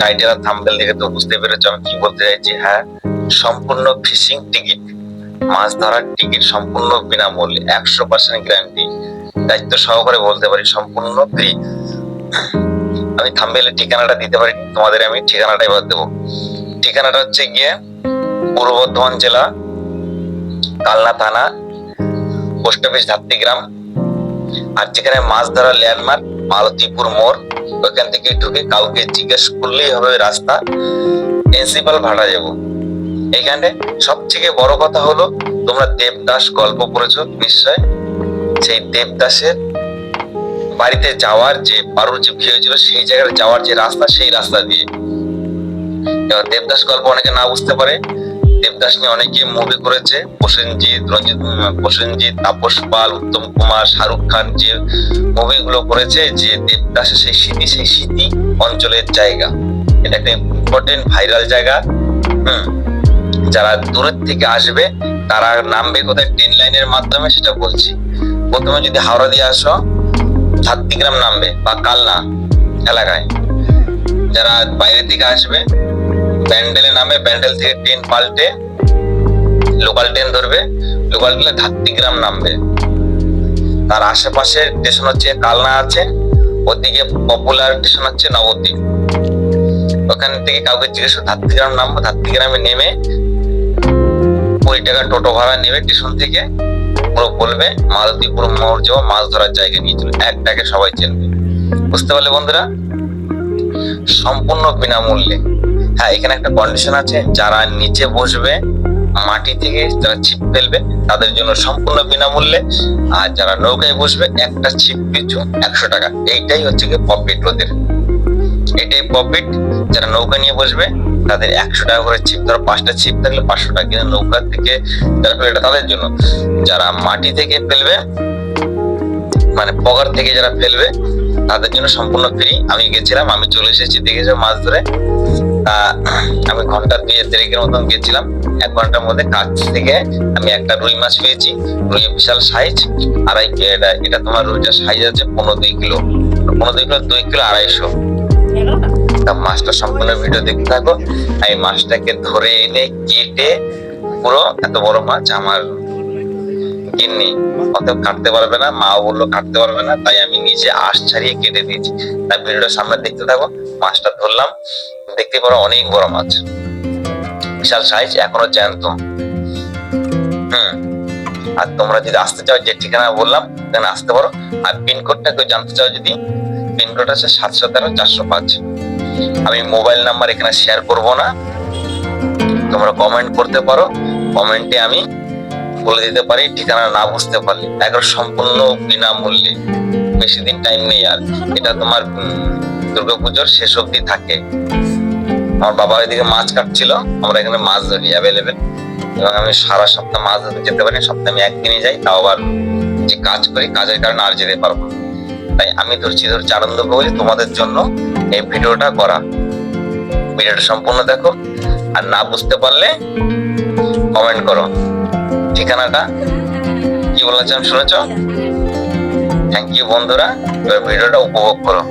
Title আর thumbnail দেখে তো বুঝতে পেরেছ আমি কি বলতে চাইছি হ্যাঁ? সম্পূর্ণ ফিশিং টিকিট, মাছ ধরার টিকিট সম্পূর্ণ বিনামূল্যে, একশো পার্সেন্ট গ্যারান্টি দায়িত্ব সহকারে বলতে পারি, সম্পূর্ণ ফ্রি আমি থাম্বেলের ঠিকানাটা দিতে পারি, তোমাদের আমি ঠিকানাটা এবার দেবো। ঠিকানাটা হচ্ছে গিয়ে পূর্ব বর্ধমান জেলা, কালনা থানা, পোস্ট অফিস ধাত্রীগ্রাম। আর যেখানে মাছ ধরার ল্যান্ডমার্ক মালতীপুর মোড় ওইখান থেকে ঢুকে কাউকে জিজ্ঞেস করলেই হবে রাস্তা। প্রিন্সিপাল ভাড়া যাব এখানে সব থেকে বড় কথা হলো, তোমরা দেবদাস গল্প পড়েছো, নিশ্চয়? সেই দেবদাসের বাড়িতে যাওয়ার যে পারুর যে বিয়ে হয়েছিল, সেই জায়গায় যাওয়ার যে রাস্তা, সেই রাস্তা দিয়ে। দেবদাস গল্প অনেকে না বুঝতে পারে দেবদাস নিয়ে অনেকে মুভি করেছে। প্রসেনজিৎ, রঞ্জিত প্রসেনজিৎ, তাপস পাল, উত্তম কুমার, শাহরুখ খান, যে মুভিগুলো করেছে, যে দেবদাসের সেই স্মৃতি সেই স্মৃতি অঞ্চলের জায়গা। এটা একটা ইম্পর্টেন্ট ভাইরাল জায়গা। হুম, যারা দূরের থেকে আসবে, তারা নামবে কোথায় ট্রেন লাইনের মাধ্যমে সেটা বলছি। প্রথমে যদি হাওড়া দিয়ে আসো ধাত্তিগ্রাম নামবে, বা কালনা এলাকায়। যারা বাইরে থেকে আসবে ব্যান্ডেলে নামে, প্যান্ডেল থেকে ট্রেন পাল্টে লোকাল ট্রেন ধরবে। লোকাল ট্রেনে ধাত্তিগ্রাম নামবে। তার আশেপাশে স্টেশন হচ্ছে কালনা আছে, ওদিকে পপুলার স্টেশন হচ্ছে নবদ্বীপ। ওখান থেকে কাউকে জিজ্ঞেস ধাত্তিগ্রাম নামবো। ধাত্তিগ্রামে নেমে কুড়ি টাকা টোটো ভাড়া নেবে স্টেশন থেকে। পুরো বলবে মালতীপুর মোড় যাওয়া মাছ ধরার জায়গা নিয়েছিল একটাকে সবাই চেনবে। বুঝতে পারলে বন্ধুরা? সম্পূর্ণ বিনামূল্যে। হ্যাঁ এখানে একটা কন্ডিশন আছে। যারা নিচে বসবে, মাটি থেকে যারা ছিপ ফেলবে, তাদের জন্য সম্পূর্ণ বিনামূল্যে। আর যারা নৌকায় বসবে, একটা ছিপ পিছু একশো টাকা। এইটাই হচ্ছে কি প্রফিট ওদের। এটাই প্রফিট যারা নৌকা নিয়ে বসবে, তাদের একশো টাকা করে ছিপ। ধরো পাঁচটা ছিপ থাকলে পাঁচশো টাকা কিন্তু নৌকা থেকে যারা এটা তাদের জন্য। যারা মাটি থেকে ফেলবে মানে পগার থেকে যারা ফেলবে তাদের জন্য সম্পূর্ণ ফ্রি আমি গেছিলাম, আমি চলে এসেছি দেখেছি মাছ ধরে। আমি ঘণ্টা দুই দেড়েকের মতন গেছিলাম। এক ঘণ্টার মধ্যে কাছ থেকে আমি একটা রুই মাছ পেয়েছি। রুই বিশাল সাইজ আড়াই এটা এটা তোমার রুইটার সাইজ আছে পনেরো দুই কিলো। পনেরো দুই কিলো দুই কিলো আড়াইশো। মাছটা সম্পূর্ণ ভিডিও দেখতে থাকো। আমি মাছটাকে ধরে এনে কেটে পুরো এত বড় মাছ আমার গিন্নি অত কাটতে পারবে না মা বলল কাটতে পারবে না, তাই আমি নিজে আঁশ ছাড়িয়ে কেটে দিয়েছি। তাই ভিডিওটা সামনে দেখতে থাকো মাছটা ধরলাম, দেখতে পারো অনেক বড় মাছ। বিশাল সাইজ এখনও জ্যান্ত। হুম। আর তোমরা যদি আসতে চাও, যে ঠিকানা বললাম সেখানে আসতে পারো। আর পিনকোডটা কেউ জানতে চাও যদি পিনকোড আছে সাতশো তেরো চারশো পাঁচ। আমি মোবাইল নাম্বার এখানে শেয়ার করব না। তোমরা কমেন্ট করতে পারো। কমেন্টে আমি বলে দিতে পারি, ঠিকানা না বুঝতে পারলে, একবার সম্পূর্ণ বিনামূল্যে। বেশি দিন টাইম নেই আর, এটা তোমার দুর্গাপুজোর শেষ অবধি থাকে। আমার বাবা ওইদিকে মাছ কাটছিল, আমরা এখানে মাছ ধরি অ্যাভেলেবেল এবং আমি সারা সপ্তাহ মাছ ধরতে যেতে পারি, সপ্তাহে আমি একদিনই যাই, তাও আবার যে কাজ করি, কাজের কারণে আর যেতে পারব। তাই আমি ধরছি ধরছি আনন্দ করি তোমাদের জন্য এই ভিডিওটা করা। ভিডিওটা সম্পূর্ণ দেখো, আর না বুঝতে পারলে কমেন্ট করো। ঠিকানাটা কি বলেছিলাম শুনেছ? থ্যাংক ইউ বন্ধুরা ভিডিওটা উপভোগ করো।